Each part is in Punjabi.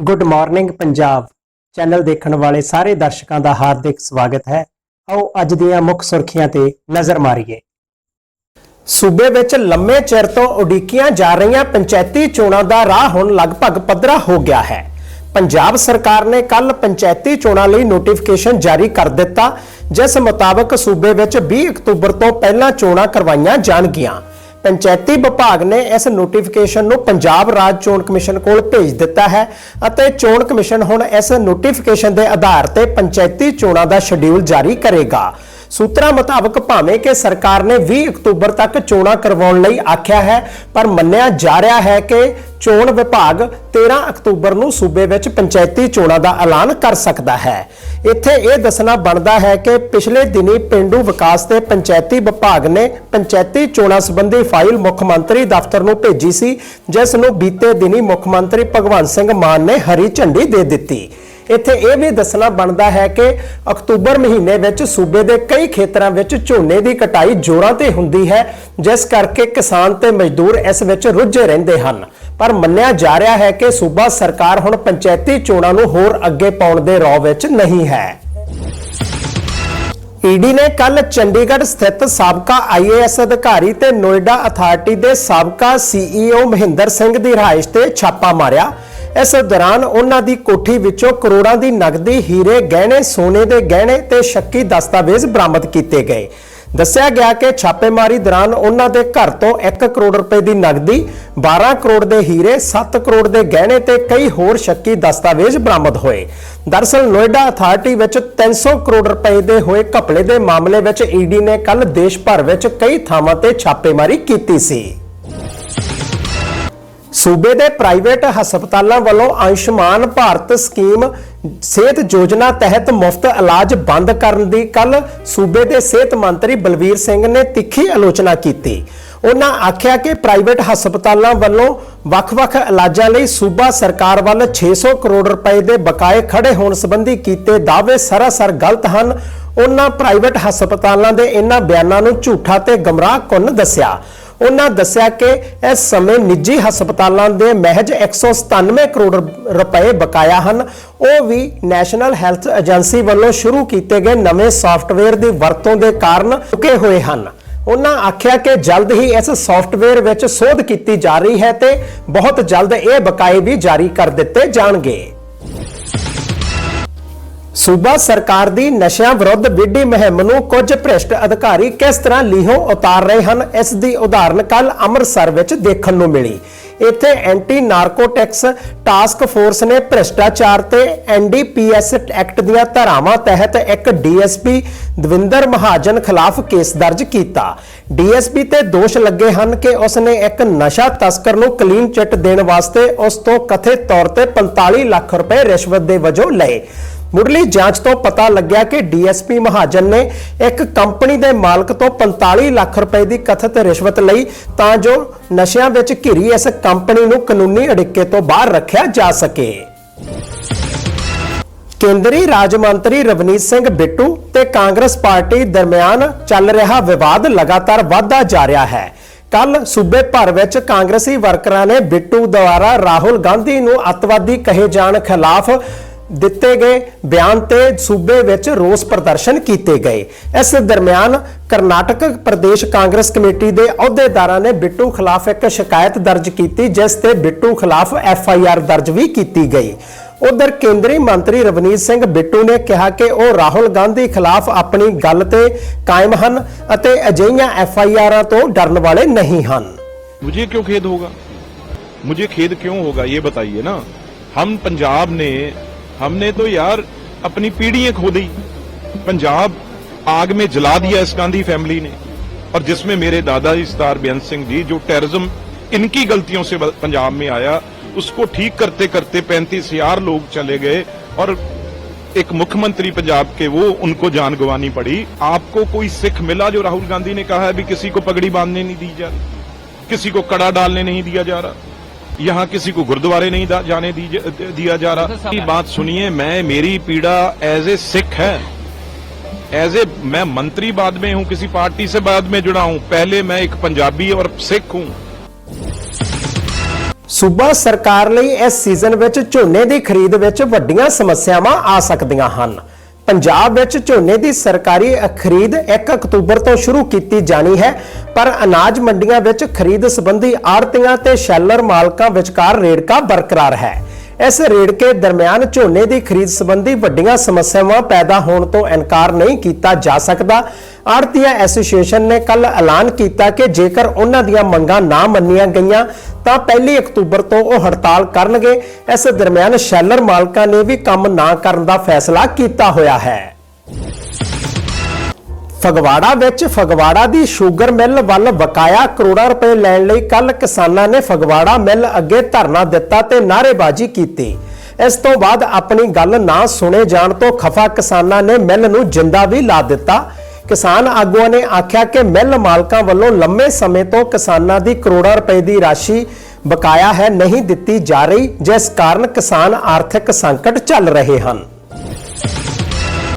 ਗੁੱਡ ਮਾਰਨਿੰਗ ਪੰਜਾਬ ਚੈਨਲ ਦੇਖਣ ਵਾਲੇ ਸਾਰੇ ਦਰਸ਼ਕਾਂ ਦਾ ਹਾਰਦਿਕ ਸਵਾਗਤ ਹੈ। ਆਓ ਅੱਜ ਦੀਆਂ ਮੁੱਖ ਸੁਰਖੀਆਂ ਤੇ ਨਜ਼ਰ ਮਾਰੀਏ। ਸੂਬੇ ਵਿੱਚ ਲੰਮੇ ਚਿਰ ਤੋਂ ਉਡੀਕੀਆਂ ਜਾ ਰਹੀਆਂ ਪੰਚਾਇਤੀ ਚੋਣਾਂ ਦਾ ਰਾਹ ਹੁਣ ਲਗਭਗ ਪੱਧਰਾ ਹੋ ਗਿਆ ਹੈ। ਪੰਜਾਬ ਸਰਕਾਰ ਨੇ ਕੱਲ ਪੰਚਾਇਤੀ ਚੋਣਾਂ ਲਈ ਨੋਟੀਫਿਕੇਸ਼ਨ ਜਾਰੀ ਕਰ ਦਿੱਤਾ, ਜਿਸ ਮੁਤਾਬਕ ਸੂਬੇ ਵਿੱਚ 20 ਅਕਤੂਬਰ ਤੋਂ ਪਹਿਲਾਂ ਚੋਣਾਂ ਕਰਵਾਈਆਂ ਜਾਣਗੀਆਂ। ਪੰਚਾਇਤੀ ਵਿਭਾਗ ਨੇ ਇਸ ਨੋਟੀਫਿਕੇਸ਼ਨ ਨੂੰ ਪੰਜਾਬ ਰਾਜ ਚੋਣ ਕਮਿਸ਼ਨ ਕੋਲ ਭੇਜ ਦਿੱਤਾ ਹੈ ਅਤੇ ਚੋਣ ਕਮਿਸ਼ਨ ਹੁਣ ਇਸ ਨੋਟੀਫਿਕੇਸ਼ਨ ਦੇ ਆਧਾਰ ਤੇ ਪੰਚਾਇਤੀ ਚੋਣਾਂ ਦਾ ਸ਼ਡਿਊਲ ਜਾਰੀ ਕਰੇਗਾ। ਸੂਤਰਾਂ ਮੁਤਾਬਕ ਭਾਵੇਂ ਕਿ ਸਰਕਾਰ ਨੇ 20 ਅਕਤੂਬਰ ਤੱਕ ਚੋਣਾਂ ਕਰਵਾਉਣ ਲਈ ਆਖਿਆ ਹੈ, ਪਰ ਮੰਨਿਆ ਜਾ ਰਿਹਾ ਹੈ ਕਿ ਚੋਣ ਵਿਭਾਗ 13 ਅਕਤੂਬਰ ਨੂੰ ਸੂਬੇ ਵਿੱਚ ਪੰਚਾਇਤੀ ਚੋਣਾਂ ਦਾ ਐਲਾਨ ਕਰ ਸਕਦਾ ਹੈ। ਇੱਥੇ ਇਹ ਦੱਸਣਾ ਬਣਦਾ ਹੈ ਕਿ ਪਿਛਲੇ ਦਿਨੀ ਪਿੰਡੂ ਵਿਕਾਸ ਤੇ ਪੰਚਾਇਤੀ ਵਿਭਾਗ ਨੇ ਪੰਚਾਇਤੀ ਚੋਣਾਂ ਸੰਬੰਧੀ ਫਾਈਲ ਮੁੱਖ ਮੰਤਰੀ ਦਫ਼ਤਰ ਨੂੰ ਭੇਜੀ ਸੀ, ਜਿਸ ਨੂੰ ਬੀਤੇ ਦਿਨੀ ਮੁੱਖ ਮੰਤਰੀ ਭਗਵੰਤ ਸਿੰਘ ਮਾਨ ਨੇ ਹਰੀ ਝੰਡੀ ਦੇ ਦਿੱਤੀ। ਇੱਥੇ ਇਹ ਵੀ ਦੱਸਣਾ ਬਣਦਾ ਹੈ ਕਿ ਅਕਤੂਬਰ ਮਹੀਨੇ ਵਿੱਚ ਸੂਬੇ ਦੇ ਕਈ ਖੇਤਰਾਂ ਵਿੱਚ ਝੋਨੇ ਦੀ ਕਟਾਈ ਜ਼ੋਰਾਂ ਤੇ ਹੁੰਦੀ ਹੈ, ਜਿਸ ਕਰਕੇ ਕਿਸਾਨ ਤੇ ਮਜ਼ਦੂਰ ਇਸ ਵਿੱਚ ਰੁੱਝੇ ਰਹਿੰਦੇ ਹਨ। ਪਰ ਮੰਨਿਆ ਜਾ ਰਿਹਾ ਹੈ ਕਿ ਸੂਬਾ ਸਰਕਾਰ ਹੁਣ ਪੰਚਾਇਤੀ ਚੋਣਾਂ ਨੂੰ ਹੋਰ ਅੱਗੇ ਪਾਉਣ ਦੇ ਰੌ ਵਿੱਚ ਨਹੀਂ ਹੈ। ਈਡੀ ਨੇ ਕੱਲ ਚੰਡੀਗੜ੍ਹ ਸਥਿਤ ਸਾਬਕਾ ਆਈਏਐਸ ਅਧਿਕਾਰੀ ਤੇ ਨੋਇਡਾ ਅਥਾਰਟੀ ਦੇ ਸਾਬਕਾ ਸੀਈਓ ਮਹਿੰਦਰ ਸਿੰਘ ਦੀ ਰਿਹਾਇਸ਼ ਤੇ ਛਾਪਾ ਮਾਰਿਆ। ਇਸ ਦੌਰਾਨ ਉਹਨਾਂ ਦੀ ਕੋਠੀ ਵਿੱਚੋਂ ਕਰੋੜਾਂ ਦੀ ਨਕਦੀ, ਹੀਰੇ, ਗਹਿਣੇ, ਸੋਨੇ ਦੇ ਗਹਿਣੇ ਤੇ ਸ਼ੱਕੀ ਦਸਤਾਵੇਜ਼ ਬਰਾਮਦ ਕੀਤੇ ਗਏ। ਦੱਸਿਆ ਗਿਆ ਕਿ ਛਾਪੇਮਾਰੀ ਦੌਰਾਨ ਉਹਨਾਂ ਦੇ ਘਰ ਤੋਂ 1 ਕਰੋੜ ਰੁਪਏ ਦੀ ਨਕਦੀ 12 ਕਰੋੜ ਦੇ ਹੀਰੇ 7 ਕਰੋੜ ਦੇ ਗਹਿਣੇ ਤੇ ਕਈ ਹੋਰ ਸ਼ੱਕੀ ਦਸਤਾਵੇਜ਼ ਬਰਾਮਦ ਹੋਏ। ਦਰਸਲ ਨੋਇਡਾ ਅਥਾਰਟੀ ਵਿੱਚ 300 ਕਰੋੜ ਰੁਪਏ ਦੇ ਹੋਏ ਘਪਲੇ ਦੇ ਮਾਮਲੇ ਵਿੱਚ ਈਡੀ ਨੇ ਕੱਲ ਦੇਸ਼ ਭਰ ਵਿੱਚ ਕਈ ਥਾਵਾਂ ਤੇ ਛਾਪੇਮਾਰੀ ਕੀਤੀ ਸੀ। ਸੂਬੇ ਦੇ ਪ੍ਰਾਈਵੇਟ ਹਸਪਤਾਲਾਂ ਵੱਲੋਂ ਆਯੁਸ਼ਮਾਨ ਭਾਰਤ ਸਕੀਮ ਸਿਹਤ ਯੋਜਨਾ ਤਹਿਤ ਮੁਫਤ ਇਲਾਜ ਬੰਦ ਕਰਨ ਦੀ ਕੱਲ ਸੂਬੇ ਦੇ ਸਿਹਤ ਮੰਤਰੀ ਬਲਵੀਰ ਸਿੰਘ ਨੇ ਤਿੱਖੀ ਆਲੋਚਨਾ ਕੀਤੀ। ਉਹਨਾਂ ਆਖਿਆ ਕਿ ਪ੍ਰਾਈਵੇਟ ਹਸਪਤਾਲਾਂ ਵੱਲੋਂ ਵੱਖ-ਵੱਖ ਇਲਾਜਾਂ ਲਈ ਸੂਬਾ ਸਰਕਾਰ ਵੱਲ 600 ਕਰੋੜ ਰੁਪਏ ਦੇ ਬਕਾਏ ਖੜੇ ਹੋਣ ਸੰਬੰਧੀ ਕੀਤੇ ਦਾਅਵੇ ਸਰਾਸਰ ਗਲਤ ਹਨ। ਉਹਨਾਂ ਪ੍ਰਾਈਵੇਟ ਹਸਪਤਾਲਾਂ ਦੇ ਇਹਨਾਂ ਬਿਆਨਾਂ ਨੂੰ ਝੂਠਾ ਤੇ ਗਮਰਾਹ ਕੁੰਨ ਦੱਸਿਆ। ਉਹਨਾਂ ਦੱਸਿਆ ਕਿ ਇਸ ਸਮੇਂ ਨਿੱਜੀ ਹਸਪਤਾਲਾਂ ਦੇ ਮਹਿਜ 197 ਕਰੋੜ ਰੁਪਏ ਬਕਾਇਆ ਹਨ। ਉਹ ਵੀ ਨੈਸ਼ਨਲ ਹੈਲਥ ਏਜੰਸੀ ਵੱਲੋਂ ਸ਼ੁਰੂ ਕੀਤੇ ਗਏ ਨਵੇਂ ਸੌਫਟਵੇਅਰ ਦੀ ਵਰਤੋਂ ਦੇ ਕਾਰਨ ਰੁਕੇ ਹੋਏ ਹਨ। ਉਹਨਾਂ ਆਖਿਆ ਕਿ ਜਲਦ ਹੀ ਇਸ ਸੌਫਟਵੇਅਰ ਵਿੱਚ ਸੋਧ ਕੀਤੀ ਜਾ ਰਹੀ ਹੈ ਤੇ ਬਹੁਤ ਜਲਦ ਇਹ ਬਕਾਏ ਵੀ ਜਾਰੀ ਕਰ ਦਿੱਤੇ ਜਾਣਗੇ। ਸੂਬਾ ਸਰਕਾਰ ਦੀ ਨਸ਼ਿਆਂ ਵਿਰੁੱਧ ਵਿੱਢੀ ਮੁਹਿੰਮ ਨੂੰ ਕੁਝ ਭ੍ਰਿਸ਼ਟ ਅਧਿਕਾਰੀ ਕਿਸ ਤਰ੍ਹਾਂ ਲੀਹੋਂ ਉਤਾਰ ਰਹੇ ਹਨ, ਇਸ ਦੀ ਉਦਾਹਰਨ ਕੱਲ ਅੰਮ੍ਰਿਤਸਰ ਵਿੱਚ ਦੇਖਣ ਨੂੰ ਮਿਲੀ। ਇੱਥੇ ਐਂਟੀ ਨਾਰਕੋਟਿਕਸ ਟਾਸਕ ਫੋਰਸ ਨੇ ਭ੍ਰਿਸ਼ਟਾਚਾਰ ਤੇ ਐਨਡੀਪੀਐਸ ਐਕਟ ਦੀਆਂ ਧਾਰਾਵਾਂ ਤਹਿਤ ਇੱਕ ਡੀਐਸਪੀ ਦਵਿੰਦਰ ਮਹਾਜਨ ਖਿਲਾਫ ਕੇਸ ਦਰਜ ਕੀਤਾ। ਡੀਐਸਪੀ ਤੇ ਦੋਸ਼ ਲੱਗੇ ਹਨ ਕਿ ਉਸ ਨੇ ਇੱਕ ਨਸ਼ਾ ਤਸਕਰ ਨੂੰ ਕਲੀਨ ਚਿੱਟ ਦੇਣ ਵਾਸਤੇ ਉਸ ਤੋਂ ਕਥਿਤ ਤੌਰ ਤੇ 45 ਲੱਖ ਰੁਪਏ ਰਿਸ਼ਵਤ ਦੇ ਵਜੋਂ ਲਏ। ਮੁੱਢਲੀ ਜਾਂਚ ਤੋਂ ਪਤਾ ਲੱਗਿਆ ਕਿ ਡੀਐਸਪੀ ਮਹਾਜਨ ਨੇ ਇੱਕ ਕੰਪਨੀ ਦੇ ਮਾਲਕ ਤੋਂ 45 ਲੱਖ ਰੁਪਏ ਦੀ ਕਥਿਤ ਰਿਸ਼ਵਤ ਲਈ ਤਾਂ ਜੋ ਨਸ਼ਿਆਂ ਵਿੱਚ ਘਿਰੀ ਇਸ ਕੰਪਨੀ ਨੂੰ ਕਾਨੂੰਨੀ ਅੜਿੱਕੇ ਤੋਂ ਬਾਹਰ ਰੱਖਿਆ ਜਾ ਸਕੇ। ਕੇਂਦਰੀ ਰਾਜ ਮੰਤਰੀ ਰਵਨੀਤ ਸਿੰਘ ਬਿੱਟੂ ਤੇ ਕਾਂਗਰਸ ਪਾਰਟੀ ਦਰਮਿਆਨ ਚੱਲ ਰਿਹਾ ਵਿਵਾਦ ਲਗਾਤਾਰ ਵਧਦਾ ਜਾ ਰਿਹਾ ਹੈ। ਕੱਲ ਸੂਬੇ ਭਰ ਵਿੱਚ ਕਾਂਗਰਸੀ ਵਰਕਰਾਂ ਨੇ ਬਿੱਟੂ ਦੁਆਰਾ ਰਾਹੁਲ ਗਾਂਧੀ ਨੂੰ ਅੱਤਵਾਦੀ ਕਹੇ ਜਾਣ ਖਿਲਾਫ ਦਿੱਤੇ ਗਏ ਬਿਆਨ ਤੇ ਸੂਬੇ ਵਿੱਚ ਰੋਸ ਪ੍ਰਦਰਸ਼ਨ ਕੀਤੇ ਗਏ ਇਸ ਦਰਮਿਆਨ ਕਰਨਾਟਕ ਪ੍ਰਦੇਸ਼ ਕਾਂਗਰਸ ਕਮੇਟੀ ਦੇ ਅਹੁਦੇਦਾਰਾਂ ਨੇ ਬਿੱਟੂ ਖਿਲਾਫ ਇੱਕ ਸ਼ਿਕਾਇਤ ਦਰਜ ਕੀਤੀ ਜਿਸ ਤੇ ਬਿੱਟੂ ਖਿਲਾਫ ਐਫ ਆਈ ਆਰ ਦਰਜ ਵੀ ਕੀਤੀ ਗਈ ਉਧਰ ਕੇਂਦਰੀ ਮੰਤਰੀ ਰਵਨੀਤ ਸਿੰਘ ਬਿੱਟੂ ਨੇ ਕਿਹਾ ਕਿ ਉਹ ਰਾਹੁਲ ਗਾਂਧੀ ਖਿਲਾਫ ਆਪਣੀ ਗੱਲ ਤੇ ਕਾਇਮ ਹਨ ਅਤੇ ਅਜਿਹੀਆਂ ਐਫ ਆਈ ਆਰਾਂ ਤੋਂ ਡਰਨ ਵਾਲੇ ਨਹੀਂ ਹਨ मुझे क्यों खेद होगा मुझे खेद क्यों होगा ये बताइए ना हम पंजाब ने हमने तो यार अपनी पीढ़ियां खो दी पंजाब आग में जला दिया इस गांधी फैमिली ने और जिसमें मेरे दादाजी सरदार बेअंत सिंह जी जो टेररिज्म इनकी गलतियों से पंजाब में आया उसको ठीक करते करते पैंतीस हजार लोग चले गए और एक मुख्यमंत्री पंजाब के वो उनको जान गंवानी पड़ी आपको कोई सिख मिला जो राहुल गांधी ने कहा है भी किसी को पगड़ी बांधने नहीं दी जा रही किसी को कड़ा डालने नहीं दिया जा रहा यहाँ किसी को गुरुद्वारे नहीं दा- जाने दी- दिया जा रहा ये बात सुनिए मैं मेरी पीड़ा एज ए सिख है एज ए मैं मंत्री बाद में हूं किसी पार्टी से बाद में जुड़ा हूं पहले मैं एक पंजाबी और सिख हूं ਸੂਬਾ ਸਰਕਾਰ ਲਈ ਇਸ ਸੀਜ਼ਨ ਵਿੱਚ ਝੋਨੇ ਦੀ ਖਰੀਦ ਵਿੱਚ ਵੱਡੀਆਂ ਸਮੱਸਿਆਵਾਂ ਆ ਸਕਦੀਆਂ ਹਨ ਪੰਜਾਬ ਵਿੱਚ ਝੋਨੇ ਦੀ ਸਰਕਾਰੀ ਖਰੀਦ 1 ਅਕਤੂਬਰ ਤੋਂ ਸ਼ੁਰੂ ਕੀਤੀ ਜਾਣੀ ਹੈ, ਪਰ ਅਨਾਜ ਮੰਡੀਆਂ ਵਿੱਚ ਖਰੀਦ ਸੰਬੰਧੀ ਆੜਤੀਆਂ ਤੇ ਸ਼ੈਲਰ ਮਾਲਕਾਂ ਵਿਚਕਾਰ ਰੇੜਕਾ ਬਰਕਰਾਰ ਹੈ। ਇਸ ਰੇੜਕੇ ਦਰਮਿਆਨ ਝੋਨੇ ਦੀ ਖਰੀਦ ਸੰਬੰਧੀ ਵੱਡੀਆਂ ਸਮੱਸਿਆਵਾਂ ਪੈਦਾ ਹੋਣ ਤੋਂ ਇਨਕਾਰ ਨਹੀਂ ਕੀਤਾ ਜਾ ਸਕਦਾ। ਆੜਤੀਆ ਐਸੋਸੀਏਸ਼ਨ ਨੇ ਕੱਲ ਐਲਾਨ ਕੀਤਾ ਕਿ ਜੇਕਰ ਉਹਨਾਂ ਦੀਆਂ ਮੰਗਾਂ ਨਾ ਮੰਨੀਆਂ ਗਈਆਂ, ਤਾਂ 1 ਅਕਤੂਬਰ ਤੋਂ ਉਹ ਹੜਤਾਲ ਕਰਨਗੇ। ਇਸ ਦਰਮਿਆਨ ਸ਼ੈਲਰ ਮਾਲਕਾਂ ਨੇ ਵੀ ਕੰਮ ਨਾ ਕਰਨ ਦਾ ਫੈਸਲਾ ਕੀਤਾ ਹੋਇਆ ਹੈ। ਫਗਵਾੜਾ ਵਿੱਚ ਫਗਵਾੜਾ ਦੀ ਸ਼ੂਗਰ ਮਿੱਲ ਵੱਲ ਬਕਾਇਆ ਕਰੋੜਾਂ ਰੁਪਏ ਲੈਣ ਲਈ ਕੱਲ ਕਿਸਾਨਾਂ ਨੇ ਫਗਵਾੜਾ ਮਿੱਲ ਅੱਗੇ ਧਰਨਾ ਦਿੱਤਾ ਤੇ ਨਾਅਰੇਬਾਜ਼ੀ ਕੀਤੀ। ਇਸ ਤੋਂ ਬਾਅਦ ਆਪਣੀ ਗੱਲ ਨਾ ਸੁਣੇ ਜਾਣ ਤੋਂ ਖਫਾ ਕਿਸਾਨਾਂ ਨੇ ਮਿੱਲ ਨੂੰ ਜਿੰਦਾ ਵੀ ਲਾ ਦਿੱਤਾ। ਕਿਸਾਨ ਆਗੂਆਂ ਨੇ ਆਖਿਆ ਕਿ ਮਿੱਲ ਮਾਲਕਾਂ ਵੱਲੋਂ ਲੰਮੇ ਸਮੇਂ ਤੋਂ ਕਿਸਾਨਾਂ ਦੀ ਕਰੋੜਾਂ ਰੁਪਏ ਦੀ ਰਾਸ਼ੀ ਬਕਾਇਆ ਹੈ, ਨਹੀਂ ਦਿੱਤੀ ਜਾ ਰਹੀ, ਜਿਸ ਕਾਰਨ ਕਿਸਾਨ ਆਰਥਿਕ ਸੰਕਟ ਚੱਲ ਰਹੇ ਹਨ।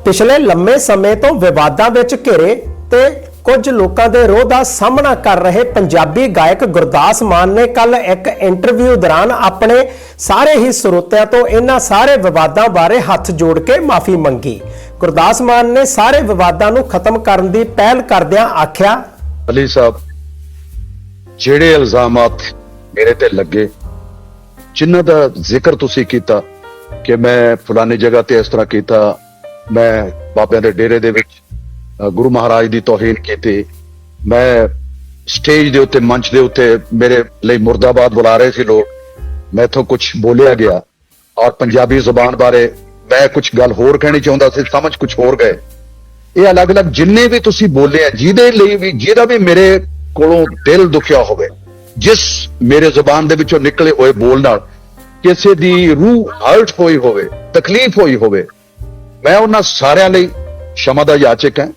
ਪਿਛਲੇ ਲੰਮੇ ਸਮੇਂ ਤੋਂ ਵਿਵਾਦਾਂ ਵਿੱਚ ਘਿਰੇ ਤੇ ਕੁਝ ਲੋਕਾਂ ਦੇ ਰੋਹ ਦਾ ਸਾਹਮਣਾ ਕਰ ਰਹੇ ਪੰਜਾਬੀ ਗਾਇਕ ਗੁਰਦਾਸ ਮਾਨ ਨੇ ਕੱਲ ਇੱਕ ਇੰਟਰਵਿਊ ਦੌਰਾਨ ਆਪਣੇ ਸਾਰੇ ਹੀ ਸਰੋਤਿਆਂ ਤੋਂ ਇਹਨਾਂ ਸਾਰੇ ਵਿਵਾਦਾਂ ਬਾਰੇ ਹੱਥ ਜੋੜ ਕੇ ਮਾਫੀ ਮੰਗੀ। ਗੁਰਦਾਸ ਮਾਨ ਨੇ ਸਾਰੇ ਵਿਵਾਦਾਂ ਨੂੰ ਖਤਮ ਕਰਨ ਦੀ ਪਹਿਲ ਕਰਦਿਆਂ ਆਖਿਆ, ਅਲੀ ਸਾਹਿਬ, ਜਿਹੜੇ ਇਲਜ਼ਾਮਾਤ ਮੇਰੇ ਤੇ ਲੱਗੇ, ਜਿਨ੍ਹਾਂ ਦਾ ਜ਼ਿਕਰ ਤੁਸੀਂ ਕੀਤਾ ਕਿ ਮੈਂ ਫਲਾਨੀ ਜਗ੍ਹਾ ਤੇ ਇਸ ਤਰ੍ਹਾਂ ਕੀਤਾ, ਮੈਂ ਬਾਬਿਆਂ ਦੇ ਡੇਰੇ ਦੇ ਵਿੱਚ ਗੁਰੂ ਮਹਾਰਾਜ ਦੀ ਤੋਹੀਨ ਕੀਤੀ, ਮੈਂ ਸਟੇਜ ਦੇ ਉੱਤੇ, ਮੰਚ ਦੇ ਉੱਤੇ ਮੇਰੇ ਲਈ ਮੁਰਦਾਬਾਦ ਬੁਲਾ ਰਹੇ ਸੀ ਲੋਕ, ਮੈਥੋਂ ਕੁਝ ਬੋਲਿਆ ਗਿਆ ਔਰ ਪੰਜਾਬੀ ਜ਼ੁਬਾਨ ਬਾਰੇ ਮੈਂ ਕੁਝ ਗੱਲ ਹੋਰ ਕਹਿਣੀ ਚਾਹੁੰਦਾ ਸੀ, ਸਮਝ ਕੁਝ ਹੋਰ ਗਏ। ਇਹ ਅਲੱਗ-ਅਲੱਗ ਜਿੰਨੇ ਵੀ ਤੁਸੀਂ ਬੋਲੇ ਆ, ਜਿਹਦੇ ਲਈ ਵੀ, ਜਿਹਦਾ ਵੀ ਮੇਰੇ ਕੋਲੋਂ ਦਿਲ ਦੁਖਿਆ ਹੋਵੇ, ਜਿਸ ਮੇਰੇ ਜ਼ੁਬਾਨ ਦੇ ਵਿੱਚੋਂ ਨਿਕਲੇ ਹੋਏ ਬੋਲ ਨਾਲ, ਕਿਸੇ ਦੀ ਰੂਹ ਹਰਟ ਹੋਈ ਹੋਵੇ, ਤਕਲੀਫ ਹੋਈ ਹੋਵੇ, ਮੈਂ ਉਹਨਾਂ ਸਾਰਿਆਂ ਲਈ ਸ਼ਮਾ ਦਾ ਯਾਚਕ ਹਾਂ।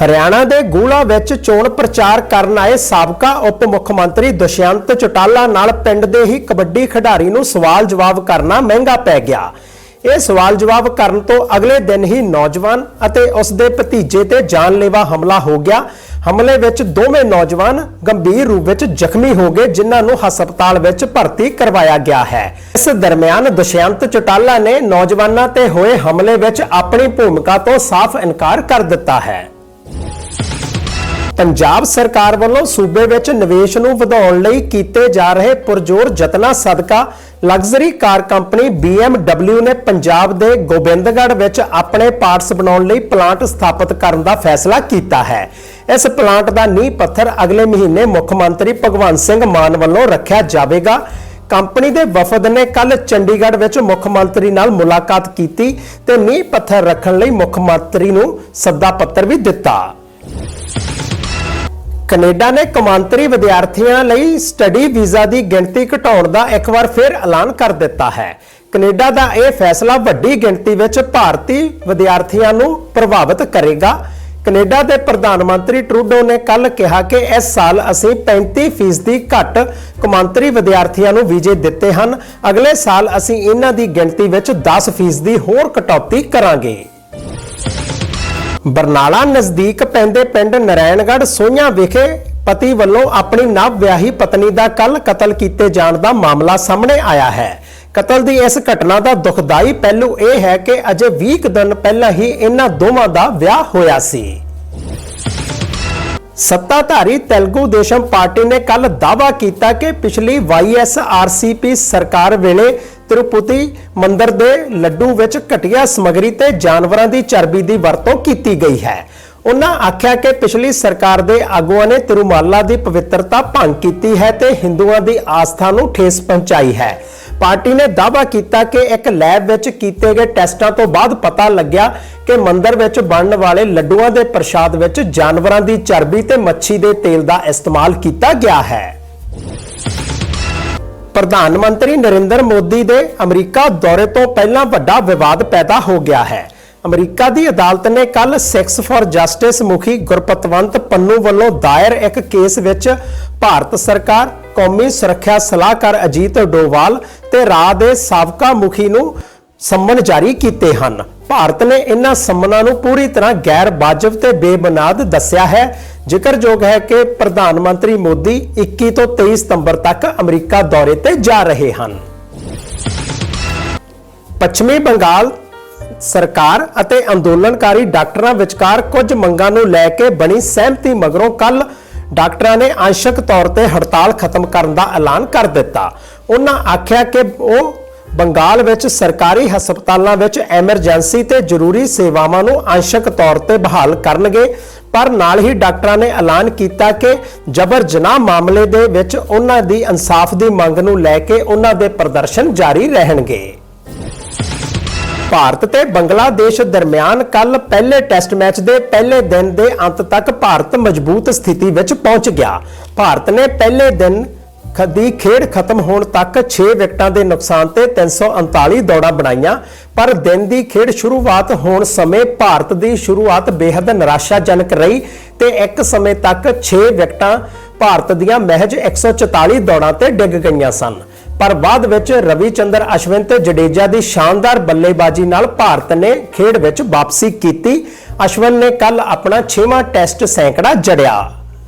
ਹਰਿਆਣਾ ਦੇ ਗੂਲਾ ਵਿੱਚ ਚੋਣ ਪ੍ਰਚਾਰ ਕਰਨ ਆਏ ਸਾਬਕਾ ਉਪ ਮੁੱਖ ਮੰਤਰੀ ਦੁਸ਼ਯੰਤ ਚੌਟਾਲਾ ਨਾਲ ਪਿੰਡ ਦੇ ਹੀ ਕਬੱਡੀ ਖਿਡਾਰੀ ਨੂੰ ਸਵਾਲ ਜਵਾਬ ਕਰਨਾ ਮਹਿੰਗਾ ਪੈ ਗਿਆ। ਇਹ ਸਵਾਲ ਜਵਾਬ ਕਰਨ ਤੋਂ ਅਗਲੇ ਦਿਨ ਹੀ ਨੌਜਵਾਨ ਅਤੇ ਉਸ ਦੇ ਭਤੀਜੇ ਤੇ ਜਾਨਲੇਵਾ ਹਮਲਾ ਹੋ ਗਿਆ। ਹਮਲੇ ਵਿੱਚ ਦੋਵੇਂ ਨੌਜਵਾਨ ਗੰਭੀਰ ਰੂਪ ਵਿੱਚ ਜ਼ਖਮੀ ਹੋ ਗਏ, ਜਿਨ੍ਹਾਂ ਨੂੰ ਹਸਪਤਾਲ ਵਿੱਚ ਭਰਤੀ ਕਰਵਾਇਆ ਗਿਆ ਹੈ। ਇਸ ਦਰਮਿਆਨ ਦੁਸ਼ਯੰਤ ਚਟਾਲਾ ਨੇ ਨੌਜਵਾਨਾਂ ਤੇ ਹੋਏ ਹਮਲੇ ਵਿੱਚ ਆਪਣੀ ਭੂਮਿਕਾ ਤੋਂ ਸਾਫ਼ ਇਨਕਾਰ ਕਰ ਦਿੱਤਾ ਹੈ। ਪੰਜਾਬ ਸਰਕਾਰ ਵੱਲੋਂ ਸੂਬੇ ਵਿੱਚ ਨਿਵੇਸ਼ ਨੂੰ ਵਧਾਉਣ ਲਈ ਕੀਤੇ ਜਾ ਰਹੇ ਪੁਰਜੋਰ ਯਤਨਾਂ ਸਦਕਾ ਲਗਜ਼ਰੀ ਕਾਰ ਕੰਪਨੀ BMW ਨੇ ਪੰਜਾਬ ਦੇ ਗੋਬਿੰਦਗੜ੍ਹ ਵਿੱਚ ਆਪਣੇ ਪਾਰਟਸ ਬਣਾਉਣ ਲਈ ਪਲਾਂਟ ਸਥਾਪਿਤ ਕਰਨ ਦਾ ਫੈਸਲਾ ਕੀਤਾ ਹੈ। ਇਸ ਪਲਾਂਟ ਦਾ ਨੀਂਹ ਪੱਥਰ ਅਗਲੇ ਮਹੀਨੇ ਮੁੱਖ ਮੰਤਰੀ ਭਗਵੰਤ ਸਿੰਘ ਮਾਨ ਵੱਲੋਂ ਰੱਖਿਆ ਜਾਵੇਗਾ। ਕੰਪਨੀ ਦੇ ਵਫਦ ਨੇ ਕੱਲ ਚੰਡੀਗੜ੍ਹ ਵਿੱਚ ਮੁੱਖ ਮੰਤਰੀ ਨਾਲ ਮੁਲਾਕਾਤ ਕੀਤੀ ਤੇ ਨੀਂਹ ਪੱਥਰ ਰੱਖਣ ਲਈ ਮੁੱਖ ਮੰਤਰੀ ਨੂੰ ਸੱਦਾ ਪੱਤਰ ਵੀ ਦਿੱਤਾ। ਕੈਨੇਡਾ ਨੇ ਕਮਾਂਤਰੀ ਵਿਦਿਆਰਥੀਆਂ ਲਈ ਸਟੱਡੀ ਵੀਜ਼ਾ ਦੀ ਗਿਣਤੀ ਘਟਾਉਣ ਦਾ ਇੱਕ ਵਾਰ ਫਿਰ ਐਲਾਨ ਕਰ ਦਿੱਤਾ ਹੈ। ਕੈਨੇਡਾ ਦਾ ਇਹ ਫੈਸਲਾ ਵੱਡੀ ਗਿਣਤੀ ਵਿੱਚ ਭਾਰਤੀ ਵਿਦਿਆਰਥੀਆਂ ਨੂੰ ਪ੍ਰਭਾਵਿਤ ਕਰੇਗਾ। ਕੈਨੇਡਾ ਦੇ ਪ੍ਰਧਾਨ ਮੰਤਰੀ ਟਰੂਡੋ ਨੇ ਕੱਲ ਕਿਹਾ ਕਿ ਇਸ ਸਾਲ ਅਸੀਂ 35% ਘੱਟ ਕੌਮਾਂਤਰੀ ਵਿਦਿਆਰਥੀਆਂ ਨੂੰ ਵੀਜ਼ੇ ਦਿੱਤੇ ਹਨ। ਅਗਲੇ ਸਾਲ ਅਸੀਂ ਇਹਨਾਂ ਦੀ ਗਿਣਤੀ ਵਿੱਚ 10% ਹੋਰ ਕਟੌਤੀ ਕਰਾਂਗੇ। ਬਰਨਾਲਾ ਨਜ਼ਦੀਕ ਪੈਂਦੇ ਪਿੰਡ ਨਰੈਣਗੜ੍ਹ ਸੋਈਆਂ ਵਿਖੇ ਪਤੀ ਵੱਲੋਂ ਆਪਣੀ ਨਵ ਵਿਆਹੀ ਪਤਨੀ ਦਾ ਕੱਲ ਕਤਲ ਕੀਤੇ ਜਾਣ ਦਾ ਮਾਮਲਾ ਸਾਹਮਣੇ ਆਇਆ ਹੈ। ਕਤਲ ਦੀ ਇਸ ਘਟਨਾ ਦਾ ਦੁਖਦਾਈ ਪਹਿਲੂ ਇਹ ਹੈ ਕਿ ਅਜੇ 20 ਕੁ ਦਿਨ ਪਹਿਲਾਂ ਹੀ ਇਹਨਾਂ ਦੋਵਾਂ ਦਾ ਵਿਆਹ ਹੋਇਆ ਸੀ। ਸੱਤਾਧਾਰੀ ਤੇਲਗੂ ਦੇਸ਼ਮ ਪਾਰਟੀ ਨੇ ਕੱਲ ਦਾਅਵਾ ਕੀਤਾ ਕਿ ਪਿਛਲੀ ਵਾਈਐਸਆਰਸੀਪੀ ਸਰਕਾਰ ਵੇਲੇ ਤਿਰੂਪਤੀ ਮੰਦਰ ਦੇ ਲੱਡੂ ਵਿੱਚ ਘਟੀਆ ਸਮਗਰੀ ਤੇ ਜਾਨਵਰਾਂ ਦੀ ਚਰਬੀ ਦੀ ਵਰਤੋਂ ਕੀਤੀ ਗਈ ਹੈ। ਉਹਨਾਂ ਆਖਿਆ ਕਿ ਪਿਛਲੀ ਸਰਕਾਰ ਦੇ ਆਗੂਆਂ ਨੇ ਤਿਰੂਮਾਲਾ ਦੀ ਪਵਿੱਤਰਤਾ ਭੰਗ ਕੀਤੀ ਹੈ ਤੇ ਹਿੰਦੂਆਂ ਦੀ ਆਸਥਾ ਨੂੰ ਠੇਸ ਪਹੁੰਚਾਈ ਹੈ। ਪਾਰਟੀ ਨੇ ਦਾਅਵਾ ਕੀਤਾ ਕਿ ਇੱਕ ਲੈਬ ਵਿੱਚ ਕੀਤੇ ਗਏ ਟੈਸਟਾਂ ਤੋਂ ਬਾਅਦ ਪਤਾ ਲੱਗਿਆ ਕਿ ਮੰਦਿਰ ਵਿੱਚ ਬਣਨ ਵਾਲੇ ਲੱਡੂਆਂ ਦੇ ਪ੍ਰਸ਼ਾਦ ਵਿੱਚ ਜਾਨਵਰਾਂ ਦੀ ਚਰਬੀ ਤੇ ਮੱਛੀ ਦੇ ਤੇਲ ਦਾ ਇਸਤੇਮਾਲ ਕੀਤਾ ਗਿਆ ਹੈ। ਪ੍ਰਧਾਨ ਮੰਤਰੀ ਨਰਿੰਦਰ ਮੋਦੀ ਦੇ ਅਮਰੀਕਾ ਦੌਰੇ ਤੋਂ ਪਹਿਲਾਂ ਵੱਡਾ ਵਿਵਾਦ ਪੈਦਾ ਹੋ ਗਿਆ ਹੈ। ਅਮਰੀਕਾ ਦੀ ਅਦਾਲਤ ਨੇ ਕੱਲ ਸਿਕਸ ਫਾਰ ਜਸਟਿਸ ਮੁਖੀ ਗੁਰਪਤਵੰਤ ਪੰਨੂ ਵੱਲੋਂ ਦਾਇਰ ਇੱਕ ਕੇਸ ਵਿੱਚ ਭਾਰਤ ਸਰਕਾਰ, ਕੌਮੀ ਸੁਰੱਖਿਆ ਸਲਾਹਕਾਰ ਅਜੀਤ ਡੋਵਾਲ ਤੇ ਰਾਜ ਦੇ ਸਾਬਕਾ ਮੁਖੀ ਨੂੰ ਸੰਮਨ ਜਾਰੀ ਕੀਤੇ ਹਨ। ਭਾਰਤ ਨੇ ਇਹਨਾਂ ਸੰਮਨਾਂ ਨੂੰ ਪੂਰੀ ਤਰ੍ਹਾਂ ਗੈਰ ਵਾਜਬ ਤੇ ਬੇਬੁਨਿਆਦ ਦੱਸਿਆ ਹੈ। ਜ਼ਿਕਰਯੋਗ ਹੈ ਕਿ ਪ੍ਰਧਾਨ ਮੰਤਰੀ ਮੋਦੀ 21 ਤੋਂ 23 ਸਤੰਬਰ ਤੱਕ ਅਮਰੀਕਾ ਦੌਰੇ ਤੇ ਜਾ ਰਹੇ ਹਨ। ਪੱਛਮੀ ਬੰਗਾਲ ਸਰਕਾਰ ਅਤੇ ਅੰਦੋਲਨਕਾਰੀ ਡਾਕਟਰਾਂ ਵਿਚਕਾਰ ਕੁਝ ਮੰਗਾਂ ਨੂੰ ਲੈ ਕੇ ਬਣੀ ਸਹਿਮਤੀ ਮਗਰੋਂ ਕੱਲ ਡਾਕਟਰਾਂ ਨੇ ਅੰਸ਼ਕ ਤੌਰ ਤੇ ਹੜਤਾਲ ਖਤਮ ਕਰਨ ਦਾ ਐਲਾਨ ਕਰ ਦਿੱਤਾ। ਉਹਨਾਂ ਆਖਿਆ ਕਿ ਉਹ ਬੰਗਾਲ ਵਿੱਚ ਸਰਕਾਰੀ ਹਸਪਤਾਲਾਂ ਵਿੱਚ ਐਮਰਜੈਂਸੀ ਤੇ ਜ਼ਰੂਰੀ ਸੇਵਾਵਾਂ ਨੂੰ ਅੰਸ਼ਕ ਤੌਰ ਤੇ ਬਹਾਲ ਕਰਨਗੇ, ਪਰ ਨਾਲ ਹੀ ਡਾਕਟਰਾਂ ਨੇ ਐਲਾਨ ਕੀਤਾ ਕਿ ਜਬਰ ਜਨਾਹ ਮਾਮਲੇ ਦੇ ਵਿੱਚ ਉਹਨਾਂ ਦੀ ਇਨਸਾਫ ਦੀ ਮੰਗ ਨੂੰ ਲੈ ਕੇ ਉਹਨਾਂ ਦੇ ਪ੍ਰਦਰਸ਼ਨ ਜਾਰੀ ਰਹਿਣਗੇ। ਭਾਰਤ ਤੇ ਬੰਗਲਾਦੇਸ਼ ਦਰਮਿਆਨ ਕੱਲ ਪਹਿਲੇ ਟੈਸਟ ਮੈਚ ਦੇ ਪਹਿਲੇ ਦਿਨ ਦੇ ਅੰਤ ਤੱਕ ਭਾਰਤ ਮਜ਼ਬੂਤ ਸਥਿਤੀ ਵਿੱਚ ਪਹੁੰਚ ਗਿਆ। ਭਾਰਤ ਨੇ ਪਹਿਲੇ ਦਿਨ ਦੀ ਖੇਡ ਖਤਮ ਹੋਣ ਤੱਕ 6 ਵਿਕਟਾਂ ਦੇ ਨੁਕਸਾਨ ਤੇ 339 ਦੌੜਾਂ ਬਣਾਈਆਂ, ਪਰ ਦਿਨ ਦੀ ਖੇਡ ਸ਼ੁਰੂਆਤ ਹੋਣ ਸਮੇਂ ਭਾਰਤ ਦੀ ਸ਼ੁਰੂਆਤ ਬੇहद ਨਿਰਾਸ਼ਾਜਨਕ ਰਹੀ ਤੇ ਇੱਕ ਸਮੇਂ ਤੱਕ 6 ਵਿਕਟਾਂ ਭਾਰਤ ਦੀਆਂ ਮਹਿਜ 144 ਦੌੜਾਂ ਤੇ ਡਿੱਗ ਗਈਆਂ ਸਨ। ਪਰ ਬਾਅਦ ਵਿੱਚ ਰਵੀਚੰਦਰ ਅਸ਼ਵਿਨ ਤੇ ਜਡੇਜਾ ਦੀ ਸ਼ਾਨਦਾਰ ਬੱਲੇਬਾਜ਼ੀ ਨਾਲ ਭਾਰਤ ਨੇ ਖੇਡ ਵਿੱਚ ਵਾਪਸੀ ਕੀਤੀ। ਅਸ਼ਵਿਨ ਨੇ ਕੱਲ ਆਪਣਾ 6ਵਾਂ ਟੈਸਟ ਸੈਂਕੜਾ ਜੜਿਆ।